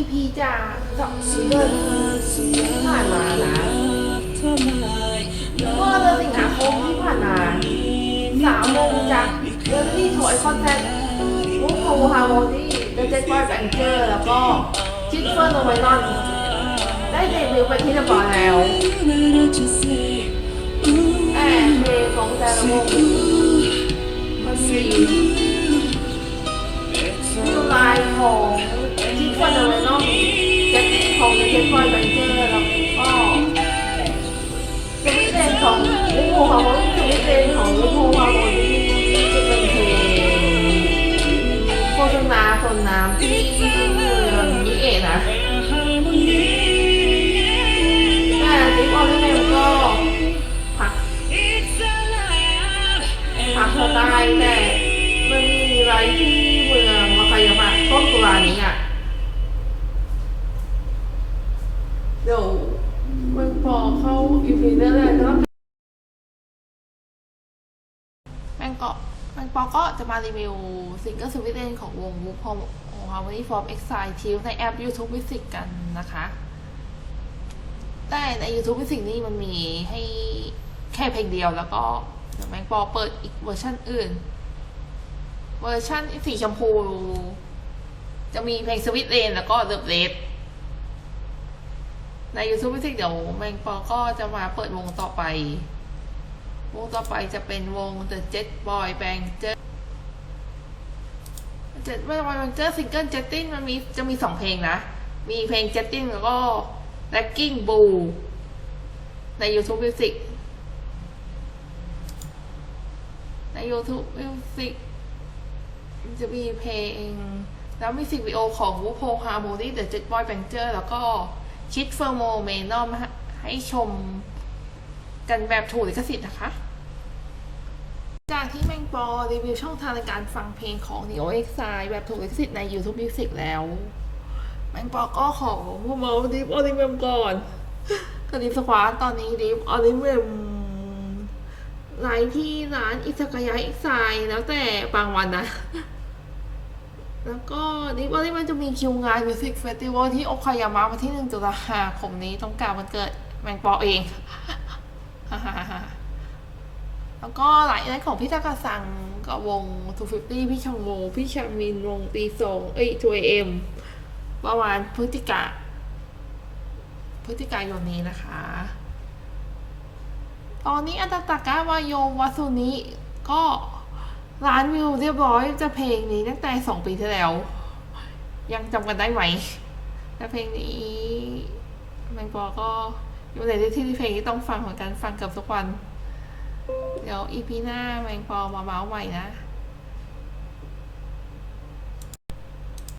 EP จากสองเดือนที่ผ่านมานะเมื่อเดือนสิงหาคมที่ผ่านมาสามวงจากเดนนี่โถยคอนแทควงโฮฮาร์โมนีเดนเจ็ตบอยแบงเจอร์แล้วก็ชิคเฟอร์นโนไมนอนได้เดบิวต์ไปที่เรียบร้อยแล้วแต่เพลงของแต่ละวงมันมีาคนน้ำที่เมืองนิเอะนะแต่ดิฟออริเมนก็ผักผักสไตล์แต่มันมีไรที่เมืองมาคายามะต้นตุลานี้อะเดี๋ยวมันพอเข้าอีพีแรกๆก็แมงเกาะแมงปอก็จะมารีวิวซิงเกิลสวิตเดนของวงมุกพอ มฮาร์โมนีฟอร์มเอ็กไซทิวในแอป YouTube Music กันนะคะ แต่ใน YouTube Music นี่มันมีให้แค่เพลงเดียวแล้วก็เดี๋ยวแมงปอเปิดอีกเวอร์ชันอื่น เวอร์ชันสีชมพู จะมีเพลงสวิตเลนแล้วก็เด e เ Red ใน YouTube Music เดี๋ยวแมงปอก็จะมาเปิดวงต่อไป วงต่อไปจะเป็นวง The Jet Boy Bang Jet Jet Boy Bang Jet ซิงเกิล Jetting มันมีจะมีสองเพลงนะ มีเพลง Jetting แล้วก็ Racking Bull ใน YouTube Music ใน YouTube Music จะมีเพลง แล้วมิวสิกวิดีโอของวูโพฮาร์โมนีเดอะเจ็ตบอยแบงเจอร์แล้วก็คิดเฟอร์โมเมนอมให้ชมกันแบบถูกลิขสิทธิ์นะคะ ที่แมงปอรีวิวช่องทางในการฟังเพลงของ Neo X แบบถูกลิขสิทธิ์ใน YouTube Music แล้ว แมงปอก็ขอพูดมาว่าดิฟออริเมมก่อนกับดิฟสควาตอนนี้ดิฟออริเมมไลฟ์ที่ร้านอิสกายะอิกไซแล้วแต่บางวันนะ แล้วก็ดิฟออริเมมจะมีคิวงานมิวสิกเฟสติวัลที่โอคายามะวันที่หนึ่งตุลาคมนี้ต้องการวันเกิดแมงปอเอง แล้วก็หลายในของพี่ตากาซังกับวง 250 พี่ชองโงพี่ชามินวงตีสองเอ้ย 2AM ประมาณพฤศจิกาพฤศจิกายนนี้นะคะ ตอนนี้อัตตากาวายโยวาสุนิก็ล้านวิวเรียบร้อยจะเพลงนี้ตั้งแต่สองปีที่แล้ว ยังจำกันได้ไหมแต่เพลงนี้แมงปอก็อยู่ในที่ที่เพลงที่ต้องฟังเหมือนกันฟังเกับทุกวัน เดี๋ยวอีพีหน้าแมงปอมาเมาส์ใหม่นะ